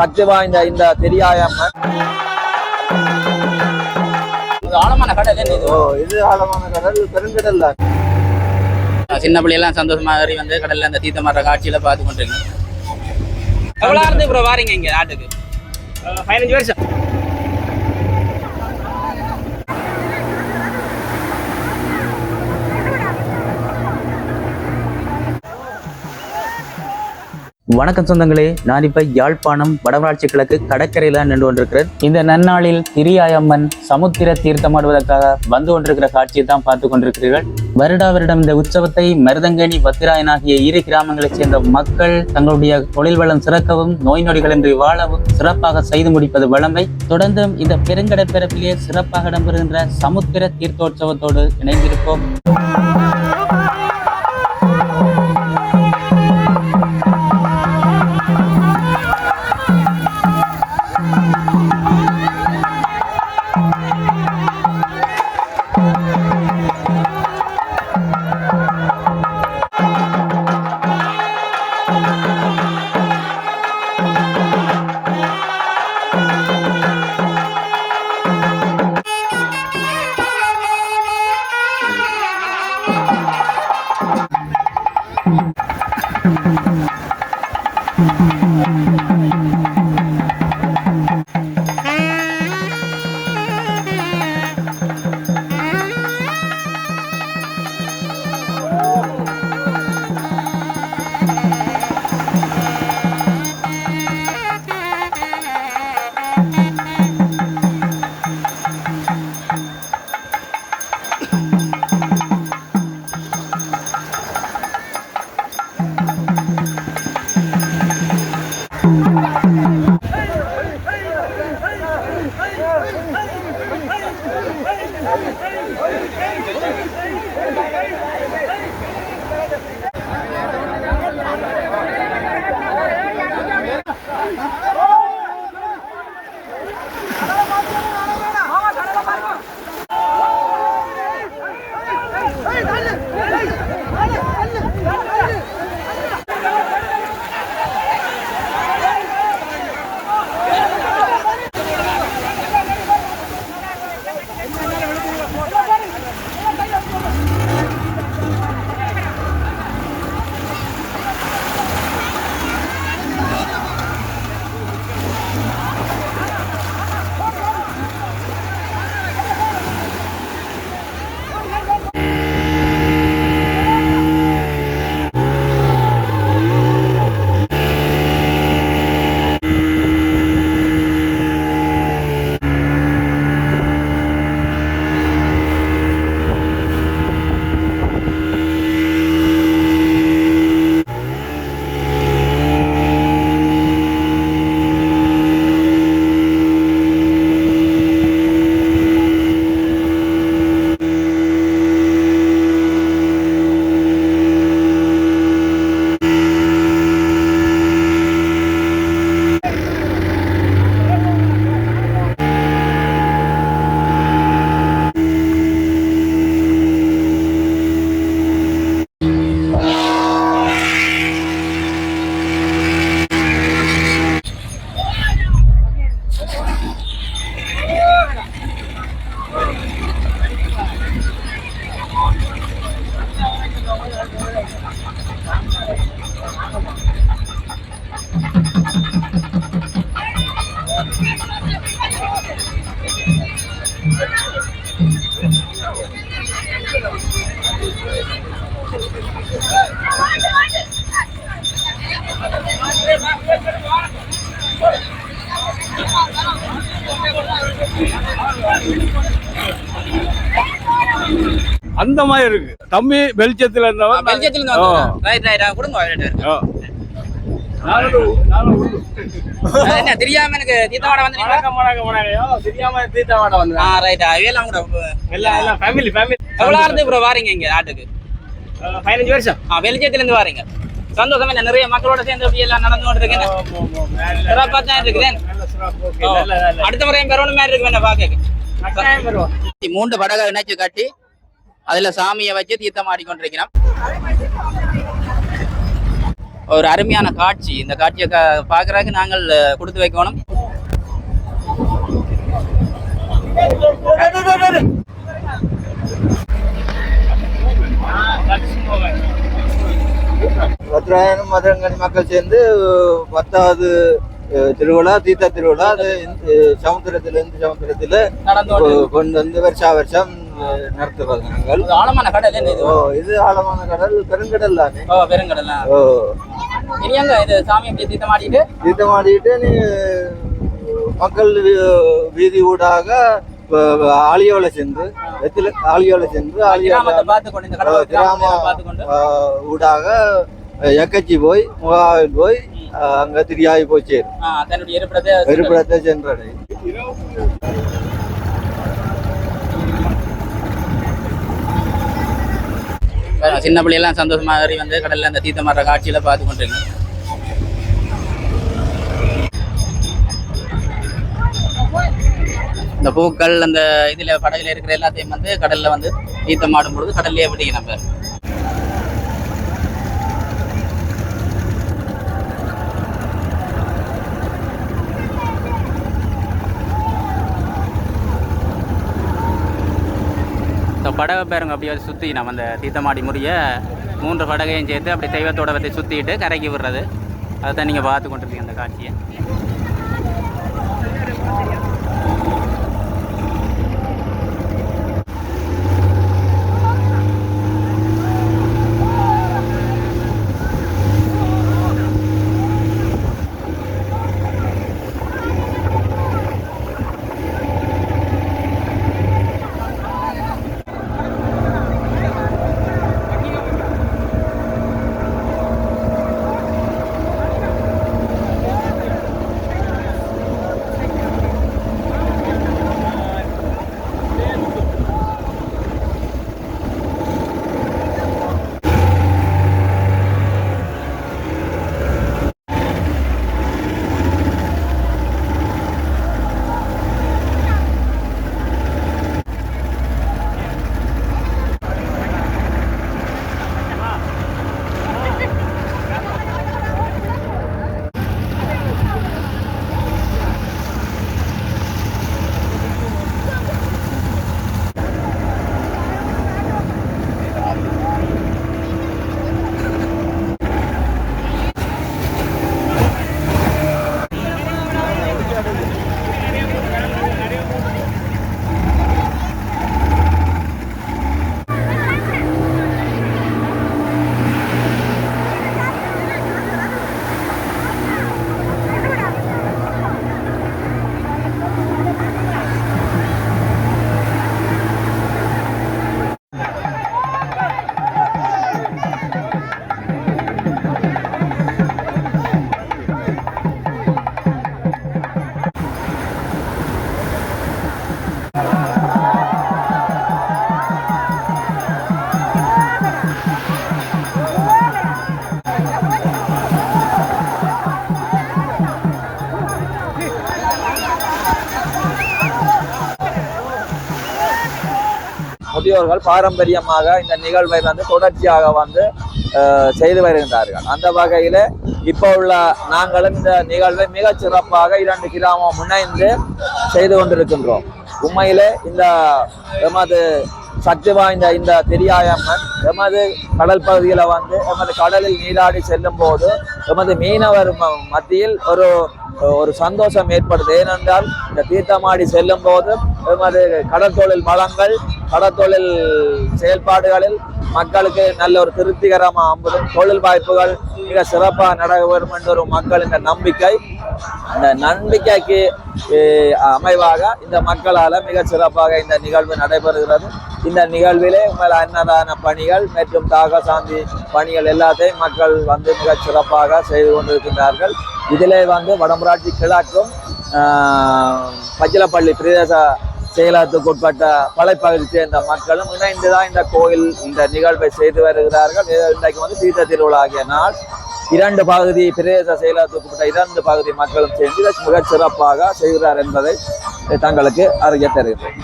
சக்தி வாய்ந்த இந்த தெரியாயம்மன். ஆழமான கடல் என்ன இது? ஓ இது ஆழமான கடல் பெருங்கடல்ல சின்ன பிள்ளையெல்லாம் சந்தோஷமா ஏறி வந்து கடல்ல அந்த தீர்த்த மாற காட்சியில பார்த்து கொண்டிருக்கேன். எவ்வளோ இருந்து இப்போ வாரீங்க இங்க நாட்டுக்கு பதினஞ்சு வருஷம். வணக்கம் சொந்தங்களே நான் இப்ப யாழ்ப்பாணம் வடமராட்சி கிழக்கு கடற்கரையில நின்று கொண்டிருக்கிறேன். இந்த நன்னாளில் திரியாயம்மன் சமுத்திர தீர்த்தமாடுவதற்காக வந்து கொண்டிருக்கிற காட்சியை தான் பார்த்து கொண்டிருக்கிறீர்கள். வருடா வருடம் இந்த உற்சவத்தை மருதங்கனி வத்திராயன் ஆகிய இரு கிராமங்களைச் சேர்ந்த மக்கள் தங்களுடைய தொழில் வளம் சிறக்கவும் நோய் நொடிகளின்றி வாழவும் சிறப்பாக செய்து முடிப்பது வளமை. தொடர்ந்தும் இந்த பெருங்கடற்பரப்பிலே சிறப்பாக இடம்பெறுகின்ற சமுத்திர தீர்த்தோற்சவத்தோடு இணைந்திருப்போம். அந்த மாதிரி இருக்கு. தம்பி வெளிச்சத்துல இருந்தவன் பெல்ஜியத்துல இருந்து ஓ. வந்தோம் ரைட் ரைட் கொடுங்க என்ன தெரியாம எனக்கு தீர்த்தமாட வந்து வணக்கம் வணக்கம் வணக்கம் தெரியாம தீர்த்தமாட ஆ வந்தேன் ரைட் அவையெல்லாம் கூட எல்லாம் எல்லாம் ஃபேமிலி ஃபேமிலி எவ்வளோ இருந்து இப்போ வாரீங்க இங்க நாட்டுக்கு பதினஞ்சு வருஷம். ஆ வெளிச்சத்துல இருந்து வாரீங்க. சந்தோஷமா நிறைய மக்களோட சேர்ந்து அப்படி எல்லாம் நடந்து கொண்டு இருக்கேன் ஆமா, ஆமா, நல்ல- சிறப்பா தான் இருக்குதேன். அடுத்த முறையும் பெறணும் மாதிரி இருக்கு கட்டாயம் வருவோம். மூன்று படகை இணைச்சு கட்டி அதுல சாமியை வச்சு தீர்த்தம் ஆடிக்கொண்டிருக்கிறோம். ஒரு அருமையான காட்சி. இந்த காட்சியை பார்க்குறதுக்கு நாங்கள் கொடுத்து வைக்கணும். பத்ராயணம் மதுரங்கனி மக்கள் சேர்ந்து பத்தாவது திருவிழா தீர்த்த திருவிழா அது இந்த சமுத்திரத்தில் நடந்து கொண்டு கொண்டு வந்து வருஷா வருஷம் நாங்கள் இது ஆழமான கடல் என்ன இது? ஓ இது ஆழமான கடல் பெருங்கடல் தானே? ஓ பெருங்கடல்? ஓ. இனி எங்க இது சாமி அப்படி தீர்த்தமாடிட்டு? தீர்த்தம் ஆடிட்டு நீ மக்கள் வீதி ஊடாக ஆலியோல சென்று வெத்தில ஆலியோல சென்று ஆலியோல பார்த்து கொண்டு இந்த கிராம ஊடாக எக்கச்சி போய் முகாவில் போய் அங்க திரியாகி போய் சேரும் தன்னுடைய இருப்பிடத்தை சென்றடை சின்ன பிள்ளையெல்லாம் சந்தோஷமாக ஏறி வந்து கடல்ல அந்த தீர்த்தம் மாடுற காட்சியில பார்த்து கொண்டிருக்கேன் இந்த பூக்கள் அந்த இதுல படகுல இருக்கிற எல்லாத்தையும் வந்து கடல்ல வந்து தீர்த்தம் ஆடும் பொழுது கடல்லையே விட்டீங்க நம்ம படகை பேருங்க அப்படியே சுற்றி நம்ம அந்த தீத்தமாடி முறிய மூன்று படகையும் சேர்த்து அப்படி தெய்வத்தோட வந்து சுற்றிட்டு கரைக்கு விடுறது. அதை தான் நீங்கள் பார்த்து கொண்டிருக்கீங்க அந்த காட்சியை. முதியோர்கள் பாரம்பரியமாக இந்த நிகழ்வை வந்து தொடர்ச்சியாக வந்து செய்து வருகின்றார்கள். அந்த வகையில் இப்போ உள்ள நாங்களும் இந்த நிகழ்வை மிகச் சிறப்பாக இரண்டு கிராமம் முனைந்து செய்து கொண்டிருக்கின்றோம். உண்மையிலே இந்த எமது சக்தி வாய்ந்த இந்த தெரியாயம்மன் எமது கடல் பகுதியில் வந்து எமது கடலில் நீராடி செல்லும் போது எமது மீனவர் ம- மத்தியில் ஒரு ஒரு சந்தோஷம் ஏற்படுது. ஏனென்றால் இந்த தீர்த்தமாடி செல்லும் போது எமது கடற்தொழில் வளங்கள் கடற்தொழில் செயல்பாடுகளில் மக்களுக்கு நல்ல ஒரு திருப்திகரமாக அம்பதும் தொழில் வாய்ப்புகள் மிக சிறப்பாக நடைபெறும் என்ற ஒரு மக்களின் நம்பிக்கை அந்த நம்பிக்கைக்கு அமைவாக இந்த மக்களால் மிக சிறப்பாக இந்த நிகழ்வு நடைபெறுகிறது. இந்த நிகழ்விலே உங்கள் அன்னதான பணிகள் மற்றும் தாக சாந்தி பணிகள் எல்லாத்தையும் மக்கள் வந்து மிக சிறப்பாக செய்து கொண்டிருக்கின்றார்கள். இதிலே வந்து வடமராட்சி கிழக்கும் ஆஹ், பச்சிலப்பள்ளி பிரதேச செயலகத்துக்குட்பட்ட பழைப்பகுதி சேர்ந்த மக்களும் இணைந்துதான் இந்த கோயில் இந்த நிகழ்வை செய்து வருகிறார்கள். இன்றைக்கு வந்து தீர்த்த திருவிழா ஆகிய நாள். இரண்டு பகுதி பிரதேச செயலாளர் இரண்டு பகுதி மக்களும் சேர்ந்து மிகச் சிறப்பாக செய்கிறார் என்பதை தங்களுக்கு அறிய தருகிறேன்.